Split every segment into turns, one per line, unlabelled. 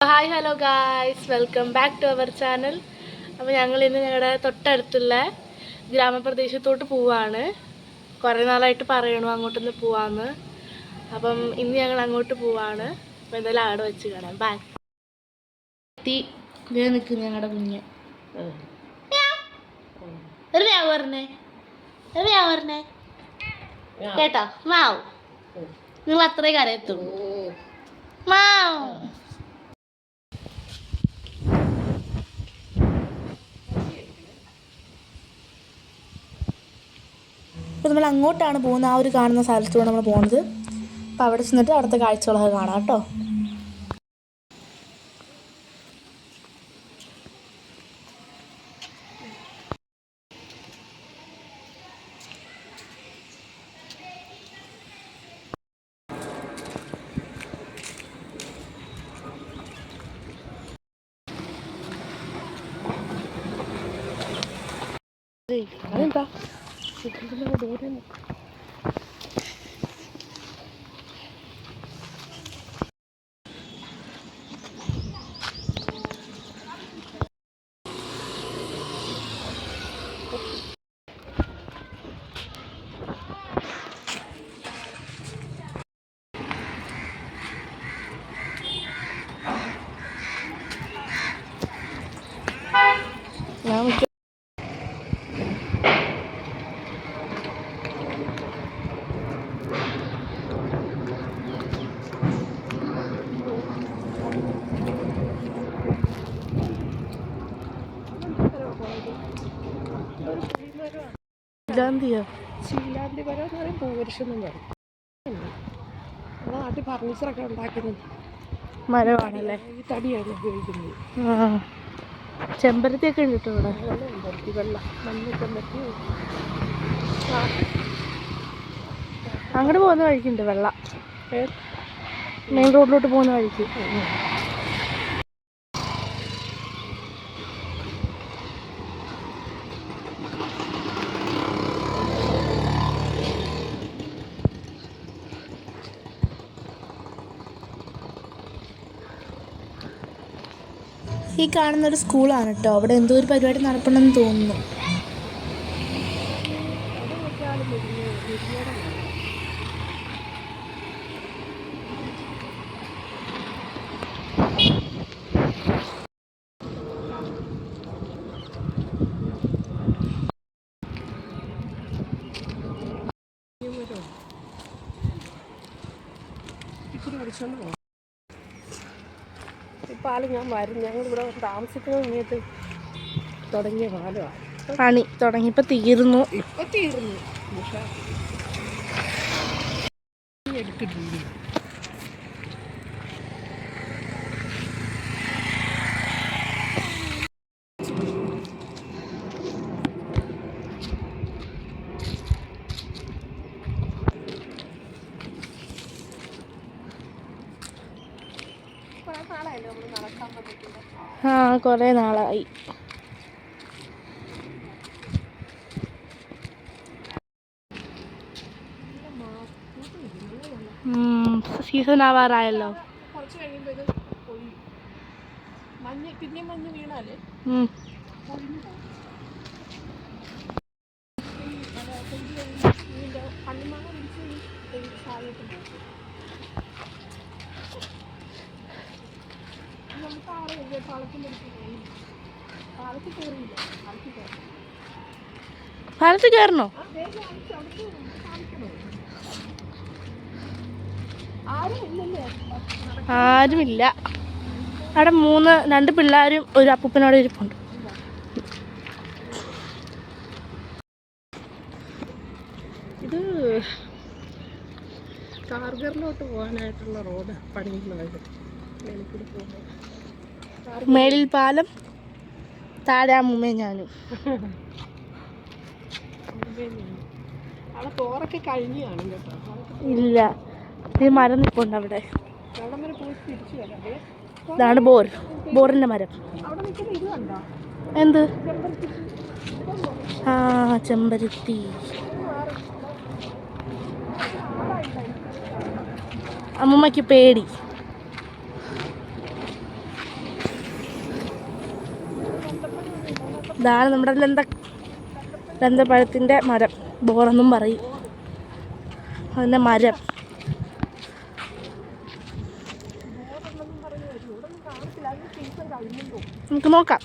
Hi hello guys welcome back to our channel അപ്പോൾ ഞങ്ങൾ ഇന്ന് ഞങ്ങളുടെ തൊട്ടടുത്തുള്ള ഗ്രാമപ്രദേശത്തോട്ട് പോവാണ്. കുറേ നാളായിട്ട് പറയണു അങ്ങോട്ടൊന്ന് പോവാന്ന്. അപ്പം ഇന്ന് ഞങ്ങൾ അങ്ങോട്ട് പോവാണ്. അപ്പോൾ എന്തായാലും ആട് വെച്ച് കാണാം. ബായ് ഇതേ നിൽക്കും ഞങ്ങളുടെ കുഞ്ഞ്. ഒരു വ്യാവ് പറഞ്ഞേ. ഒരു വ്യാവ് പറഞ്ഞേ. കേട്ടോ? മാവ് നിങ്ങൾ അത്രയും കരയത്തുള്ളൂ. മാവ് അപ്പോൾ നമ്മൾ അങ്ങോട്ടാണ് പോകുന്നത്. ആ ഒരു കാണുന്ന സ്ഥലത്തൂടെ നമ്മൾ പോകുന്നത് അപ്പോൾ അവിടെ ചെന്നിട്ട് അവിടുത്തെ കാഴ്ചകളൊക്കെ കാണാം കേട്ടോ. അതെന്താ? 진짜 궁금하고 어려니까
ശീലാന്തി മരം എന്ന് പറയും പൂവരിശം എന്ന് പറയും നാട്ടിൽ ഫർണിച്ചറൊക്കെ ഉണ്ടാക്കുന്നത്.
മരമാണല്ലേ?
ഈ തടിയാണ് ഉപയോഗിക്കുന്നത്.
ചെമ്പരത്തിയൊക്കെ ഉണ്ട് കേട്ടോ ഇവിടെ
ചെമ്പരത്തി വെള്ള മഞ്ഞൊക്കെ പറ്റി
അങ്ങോട്ട് പോകുന്ന വഴിക്കുണ്ട് വെള്ള. മെയിൻ റോഡിലോട്ട് പോകുന്ന വഴിക്ക്. ഈ കാണുന്നൊരു സ്കൂളാണ് കേട്ടോ അവിടെ എന്തോ ഒരു പരിപാടി നടപ്പണമെന്ന് തോന്നുന്നു.
ഇച്ചിരി പഠിച്ചോണ്ട് പോകാം പാലം ഞാൻ വരും. ഞങ്ങൾ ഇവിടെ താമസിക്കുന്ന സമയത്ത് തുടങ്ങിയ പാലമാണ്
പണി തുടങ്ങിയപ്പോൾ തീർന്നു.
ഇപ്പൊ തീർന്നു. എടുത്തിട്ടുണ്ട് കുറെ നാളായല്ലോ നമ്മൾ നടക്കാൻ പറ്റില്ല
ആ കുറേ നാളായി. സീസൺ ആവാറായല്ലോ.
കുറച്ച് കഴിയുമ്പോൾ ഇത് കയറി
പാലത്ത് കയറണോ? ആരുമില്ല. അവിടെ മൂന്ന് രണ്ട് പിള്ളേരും ഒരു അപ്പൂപ്പനോട് ഇരിപ്പുണ്ട്.
ഇത് കാർഗറിലോട്ട് പോകാനായിട്ടുള്ള റോഡ് പണിയുന്നതായിട്ട് മേലിക്കൂടി പോകുമ്പോൾ
മേളിൽ പാലം താഴെ അമ്മൂമ്മയും ഞാനും. ഇല്ല. ഈ മരം നിൽപ്പുണ്ട് അവിടെ. ഇതാണ് ബോർ. ബോറിന്റെ മരം. എന്ത്? ആ ചെമ്പരത്തി. അമ്മമ്മയ്ക്ക് പേടി. ഇതാണ് നമ്മുടെ ലന്ത ലന്തപ്പഴത്തിന്റെ മരം. ബോറെന്നും പറയും. അതിന്റെ മരം. നമുക്ക് നോക്കാം.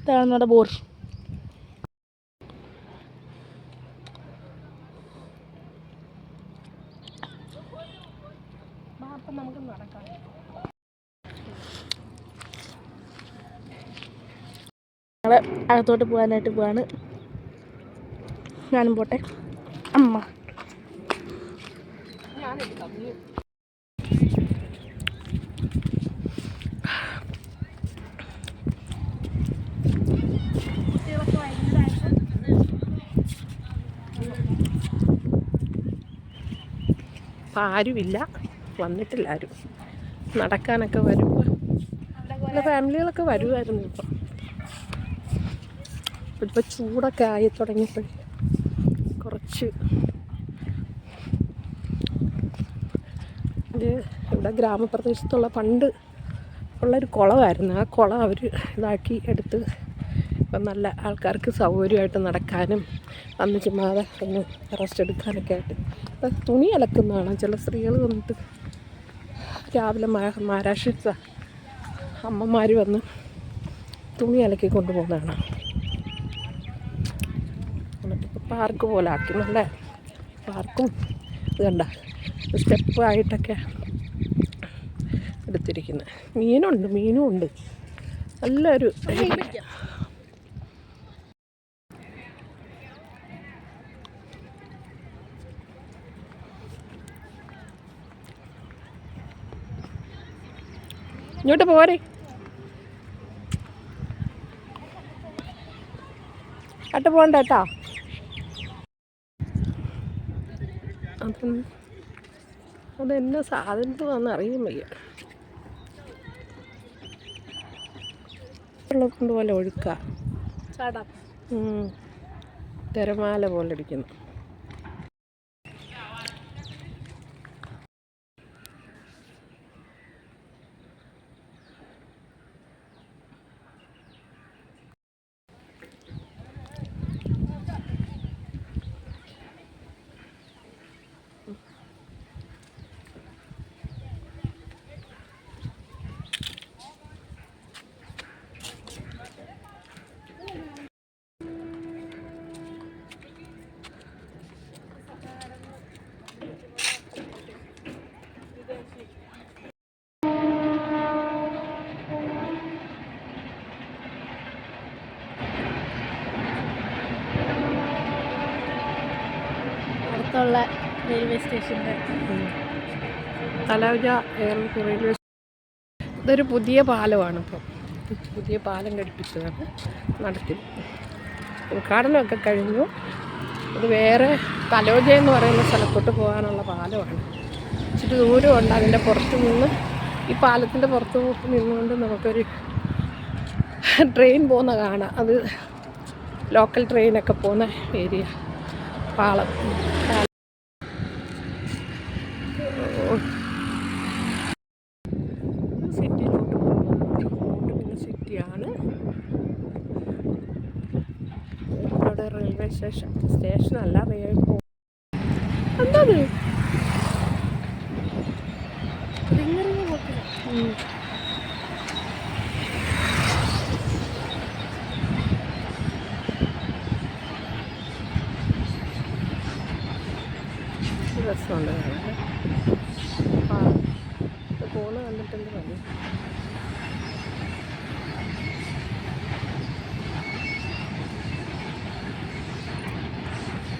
ഇതാണ് നമ്മുടെ ബോർ. ഞങ്ങൾ അകത്തോട്ട് പോകാനായിട്ട് പോവാണ്. ഞാനും പോട്ടെ. അമ്മ.
ആരുമില്ല. വന്നിട്ടില്ല ആരും. നടക്കാനൊക്കെ വരുമ്പോൾ ഫാമിലികളൊക്കെ വരുമായിരുന്നു ഇപ്പം. ഇപ്പം ചൂടൊക്കെ ആയി തുടങ്ങിയപ്പോൾ കുറച്ച്. ഇവിടെ ഗ്രാമപ്രദേശത്തുള്ള പണ്ട് ഉള്ളൊരു കുളമായിരുന്നു. ആ കുളം അവർ ഇതാക്കി എടുത്ത് ഇപ്പം നല്ല ആൾക്കാർക്ക് സൗകര്യമായിട്ട് നടക്കാനും അന്ന് ചുമ്മാതെ ഒന്ന് റെസ്റ്റ് എടുക്കാനൊക്കെ ആയിട്ട്. ഇപ്പം തുണി അലക്കുന്നതാണ്. ചില സ്ത്രീകൾ വന്നിട്ട് രാവിലെ മഹാരാഷ്ട്ര അമ്മമാർ വന്ന് തുണി അലക്കി കൊണ്ടുപോകുന്നതാണ് പാർക്ക് പോലെ ആക്കി നല്ല പാർക്കും. ഇത് കണ്ട സ്റ്റെപ്പ് ആയിട്ടൊക്കെ എടുത്തിരിക്കുന്നത് മീനുണ്ട് മീനും ഉണ്ട്. നല്ലൊരു ഇങ്ങോട്ട് പോരെ. അട്ട് പോകണ്ട കേട്ടോ അപ്പം അതെന്നെ സാധനത്തിലാണെന്ന് അറിയാൻ വയ്യ. വെള്ളം പോലെ ഒഴുക്ക.
ചാടാം.
തിരമാല പോലെ ഇരിക്കുന്നു.
അടുത്തുള്ള റെയിൽവേ സ്റ്റേഷന്റെ
തലൗജ റെയിൽവേ ഇതൊരു പുതിയ പാലമാണ് ഇപ്പം. പുതിയ പാലം ഘടിപ്പിച്ചതാണ് നടത്തി. ഉദ്ഘാടനമൊക്കെ കഴിഞ്ഞു. ഇത് വേറെ തലോജ എന്ന് പറയുന്ന സ്ഥലത്തോട്ട് പോകാനുള്ള പാലമാണ്. ഇച്ചിരി ദൂരമുണ്ട് അതിന്റെ പുറത്ത് നിന്ന്. ഈ പാലത്തിന്റെ പുറത്ത് നിന്നുകൊണ്ട് നമുക്കൊരു ട്രെയിൻ പോകുന്ന കാണാം. അത് ലോക്കൽ ട്രെയിനൊക്കെ പോകുന്ന ഏരിയ പാളം. സിറ്റിയിലോട്ട് പോകുന്നത് പിന്നെ സിറ്റിയാണ്. റെയിൽവേ സ്റ്റേഷൻ സ്റ്റേഷനല്ല റെയിൽ എന്തത് രസമുണ്ട്. കാണാൻ പോകുന്ന കണ്ടിട്ടുണ്ട് മതി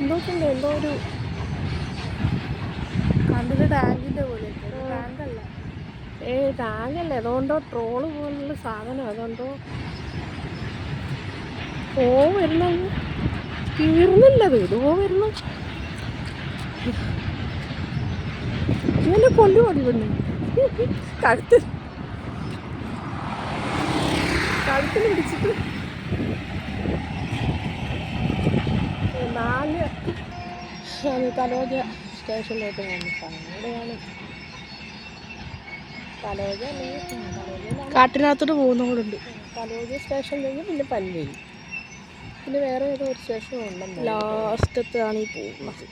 എന്തോക്കുണ്ട്? എന്തോ ഒരു
കണ്ടിട്ട് ടാങ്കിന്റെ പോലെ ടാങ്കല്ല.
ഏ ടാങ്കല്ല. അതുകൊണ്ടോ ട്രോൾ പോലുള്ള സാധനം. അതുകൊണ്ടോ ഓ വരുന്നു തീർന്നില്ലത്. ഇതോ വരുന്നു ഇങ്ങനെ കൊല്ലുപടി പെണ്ണ് കഴുത്ത്. കഴുത്തിന് പിടിച്ചിട്ട്. നാല്. തലോജ സ്റ്റേഷനിലോട്ട് പോകുന്നു അവിടെയാണ്. തലോജ അല്ലെങ്കിൽ
കാട്ടിനകത്തോട്ട് പോകുന്നവരുണ്ട്
തലോജ സ്റ്റേഷൻ കഴിഞ്ഞ് പിന്നെ പൻവേലി പിന്നെ വേറെ ഏതോ ഒരു സ്റ്റേഷനും ഉണ്ടല്ലോ
ലാസ്റ്റത്താണ് ഈ പോകുന്നത്.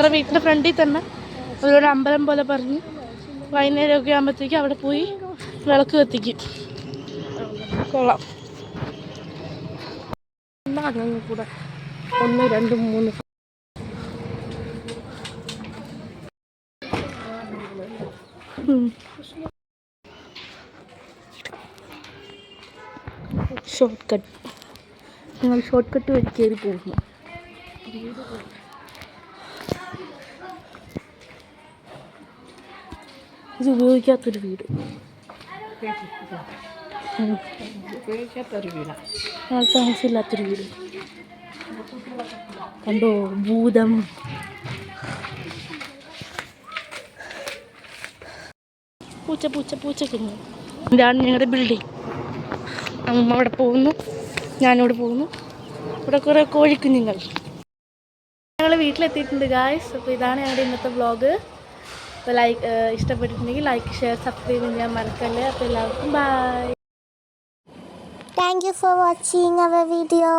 അവരുടെ വീട്ടിന്റെ ഫ്രണ്ടിൽ തന്നെ ഒരു അമ്പലം പോലെ പറഞ്ഞ് വൈകുന്നേരമൊക്കെ ആകുമ്പോഴത്തേക്ക് അവിടെ പോയി വിളക്ക് കത്തിക്കും. കൊള്ളാം.
കൂടെ ഒന്ന് രണ്ട് മൂന്ന്.
ഷോർട്ട് കട്ട് ഞങ്ങൾ ഷോർട്ട് കട്ട് വഴി കയറി പോകുന്നു. ഇത് ഉപയോഗിക്കാത്തൊരു വീട്. താമസമില്ലാത്തൊരു വീട്. കണ്ടോ ഭൂതം. പൂച്ച പൂച്ച പൂച്ച കുഞ്ഞു. ഇതാണ് ഞങ്ങളുടെ ബിൽഡിംഗ് അമ്മ അവിടെ പോകുന്നു. ഞാനിവിടെ പോകുന്നു. ഇവിടെ കുറേ കോഴിക്കുഞ്ഞുങ്ങൾ. ഞങ്ങൾ വീട്ടിലെത്തിയിട്ടുണ്ട് ഗായ്സ് അപ്പോൾ ഇതാണ് ഞങ്ങളുടെ ഇന്നത്തെ വ്ളോഗ് അപ്പോൾ ലൈക്ക് ഇഷ്ടപ്പെട്ടിട്ടുണ്ടെങ്കിൽ ലൈക്ക് ഷെയർ സബ്സ്ക്രൈബ് ചെയ്യാൻ മറക്കല്ലേ അപ്പോൾ എല്ലാവർക്കും bye
thank you for watching our video.